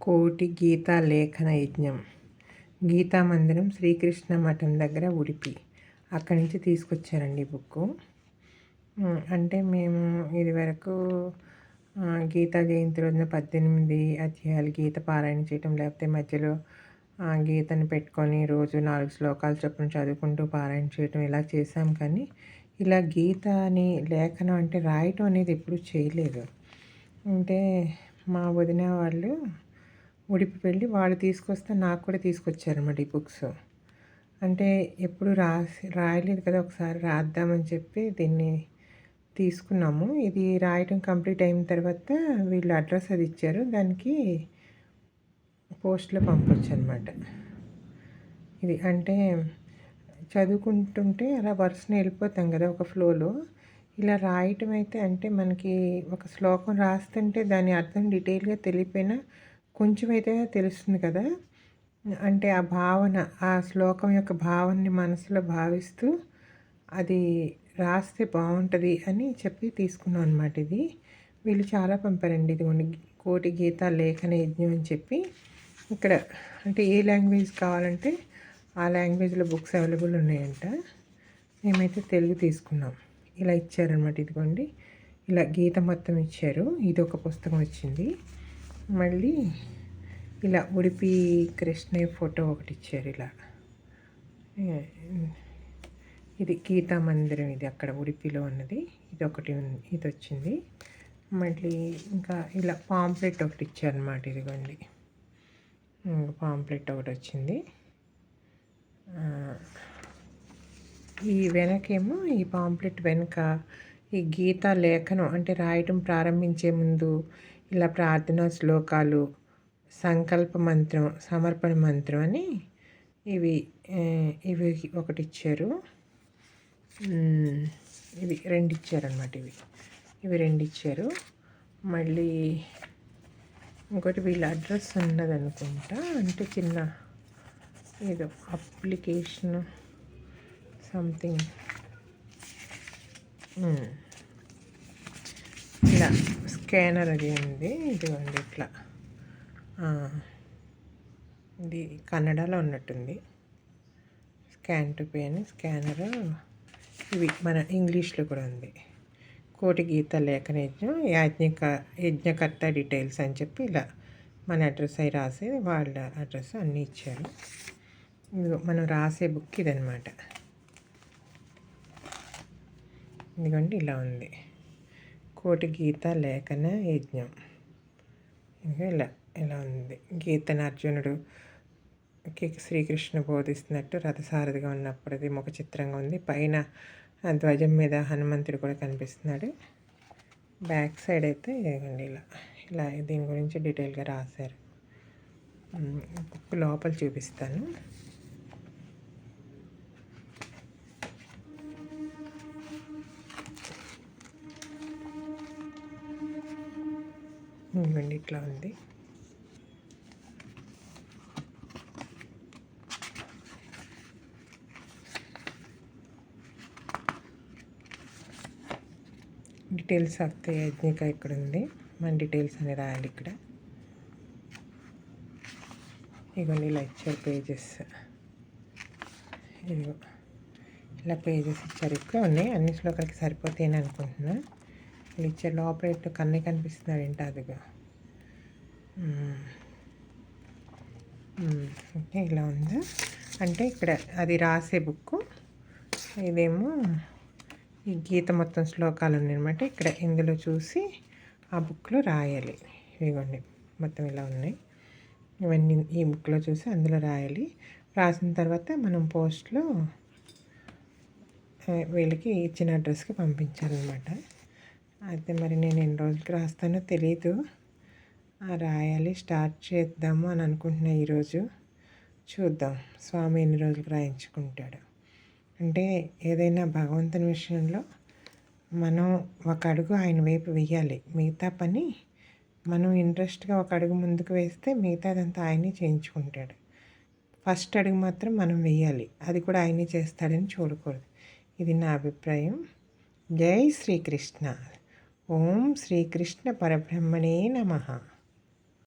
కోటి గీతా లేఖన యజ్ఞం. గీతా మందిరం శ్రీకృష్ణ మఠం దగ్గర ఉడిపి. అక్కడి నుంచి తీసుకొచ్చారండి బుక్ బుక్కు. అంటే మేము ఇదివరకు గీతా జయంతి రోజున పద్దెనిమిది అధ్యాయాలు గీత పారాయణ చేయటం లేకపోతే మధ్యలో గీతను పెట్టుకొని రోజు నాలుగు శ్లోకాలు చొప్పున చదువుకుంటూ పారాయణ చేయటం ఇలా చేసాం కానీ ఇలా గీత అని లేఖనం అంటే రాయటం అనేది ఎప్పుడు చేయలేదు. అంటే మా వదిన వాళ్ళు ఉడిపి వెళ్ళి వాళ్ళు తీసుకొస్తే నాకు కూడా తీసుకొచ్చారన్నమాట ఈ బుక్స్. అంటే ఎప్పుడు రాసి రాయలేదు కదా ఒకసారి రాద్దామని చెప్పి దీన్ని తీసుకున్నాము. ఇది రాయటం కంప్లీట్ అయిన తర్వాత వీళ్ళు అడ్రస్ అది ఇచ్చారు. దానికి పోస్ట్లో పంపొచ్చు అనమాట ఇది అంటే చదువుకుంటుంటే అలా వరుసన వెళ్ళిపోతాం కదా ఒక ఫ్లోలో. ఇలా రాయటం అయితే అంటే మనకి ఒక శ్లోకం రాస్తుంటే దాని అర్థం డీటెయిల్గా తెలియపోయినా కొంచెం అయితే తెలుస్తుంది కదా. అంటే ఆ భావన ఆ శ్లోకం యొక్క భావనని మనసులో భావిస్తూ అది రాస్తే బాగుంటుంది అని చెప్పి తీసుకున్నాం అనమాట ఇది. వీళ్ళు చాలా పంపారండి. ఇది కోటి గీత లేఖన యజ్ఞం అని చెప్పి. ఇక్కడ అంటే ఏ లాంగ్వేజ్ కావాలంటే ఆ లాంగ్వేజ్లో బుక్స్ అవైలబుల్ ఉన్నాయంట. మేమైతే తెలుగు తీసుకున్నాం. ఇలా ఇచ్చారనమాట ఇదిగోండి. ఇలా గీత మొత్తం ఇచ్చారు. ఇది ఒక పుస్తకం వచ్చింది. మళ్ళీ ఇలా ఉడిపి కృష్ణయ్య ఫోటో ఒకటి ఇచ్చారు ఇలా. ఇది గీతా మందిరం ఇది అక్కడ ఉడిపిలో ఉన్నది. ఇది ఒకటి ఇది వచ్చింది మళ్ళీ ఇంకా ఇలా పాంప్లెట్ ఒకటి ఇచ్చారనమాట ఇదిగోండి. పాంప్లెట్ ఒకటి వచ్చింది. ఈ వెనకేమో ఈ పాంప్లెట్ వెనక ఈ గీతా లేఖనం అంటే రాయటం ప్రారంభించే ముందు ఇలా ప్రార్థనా శ్లోకాలు సంకల్ప మంత్రం సమర్పణ మంత్రం అని ఇవి ఇవి ఒకటి ఇచ్చారు. ఇవి రెండు ఇచ్చారనమాట ఇవి. ఇవి రెండు ఇచ్చారు. మళ్ళీ ఇంకోటి వీళ్ళ అడ్రస్ ఉన్నది అనుకుంటా అంటే చిన్న ఏదో అప్లికేషన్ సంథింగ్. ఇలా. స్కానర్ అది ఉంది ఇదిగోండి ఇట్లా. ఇది కన్నడలో ఉన్నట్టుంది. స్కాన్ టు పే అని స్కానర్. ఇవి మన ఇంగ్లీష్లో కూడా ఉంది. కోటి గీత లేఖన యజ్ఞం యాజ్ఞక యజ్ఞకర్త డీటెయిల్స్ అని చెప్పి ఇలా మన అడ్రస్ అయి రాసేది వాళ్ళ అడ్రస్ అన్నీ ఇచ్చారు. మనం రాసే బుక్ ఇదనమాట ఇదిగోండి ఇలా ఉంది. కోటి గీత లేఖన యజ్ఞం. ఇంకా ఇలా ఇలా ఉంది. గీతను అర్జునుడు శ్రీకృష్ణ బోధిస్తున్నట్టు రథసారథిగా ఉన్నప్పుడు అది ముఖ చిత్రంగా ఉంది. పైన ధ్వజం మీద హనుమంతుడు కూడా కనిపిస్తున్నాడు. బ్యాక్ సైడ్ అయితే ఇదిగోండి ఇలా ఇలా దీని గురించి డీటెయిల్గా రాశారు. బుక్ లోపల చూపిస్తాను. ఇవ్వండి ఇట్లా ఉంది. డీటెయిల్స్ వస్తే యజ్ఞిక ఇక్కడ ఉంది. మన డీటెయిల్స్ అని రాయాలి ఇక్కడ. ఇవన్నీ లెక్చర్ పేజెస్ ఇదిగో ఇలా పేజెస్ ఇచ్చారు. ఇక్కడ ఉన్నాయి. అన్ని శ్లోకాలకి సరిపోతాయని అనుకుంటున్నాను లిచ్చర్ లోపరేట్ కన్నే కనిపిస్తున్నాడు ఏంటి అదిగా. ఓకే ఇలా ఉంది. అంటే ఇక్కడ అది రాసే బుక్ ఇదేమో ఈ గీత మొత్తం శ్లోకాలు ఉన్నాయన్నమాట. ఇక్కడ ఇందులో చూసి ఆ బుక్లో రాయాలి. ఇవ్వండి మొత్తం ఇలా ఉన్నాయి. ఇవన్నీ ఈ బుక్లో చూసి అందులో రాయాలి. రాసిన తర్వాత మనం పోస్ట్లో వీళ్ళకి ఇచ్చిన అడ్రస్కి పంపించాలన్నమాట. అయితే మరి నేను ఎన్ని రోజులకి రాస్తానో తెలీదు. రాయాలి స్టార్ట్ చేద్దాము అని అనుకుంటున్నా ఈరోజు. చూద్దాం స్వామి ఎన్ని రోజులకు రాయించుకుంటాడు. అంటే ఏదైనా భగవంతుని విషయంలో మనం ఒక అడుగు ఆయన వైపు వేయాలి మిగతా పని మనం ఇంట్రెస్ట్గా ఒక అడుగు ముందుకు వేస్తే మిగతాదంతా ఆయనే చేయించుకుంటాడు. ఫస్ట్ అడుగు మాత్రం మనం వేయాలి అది కూడా ఆయనే చేస్తాడని చూడకూడదు. ఇది నా అభిప్రాయం. జై శ్రీకృష్ణ. ఓం శ్రీకృష్ణ పరబ్రహ్మణే నమ.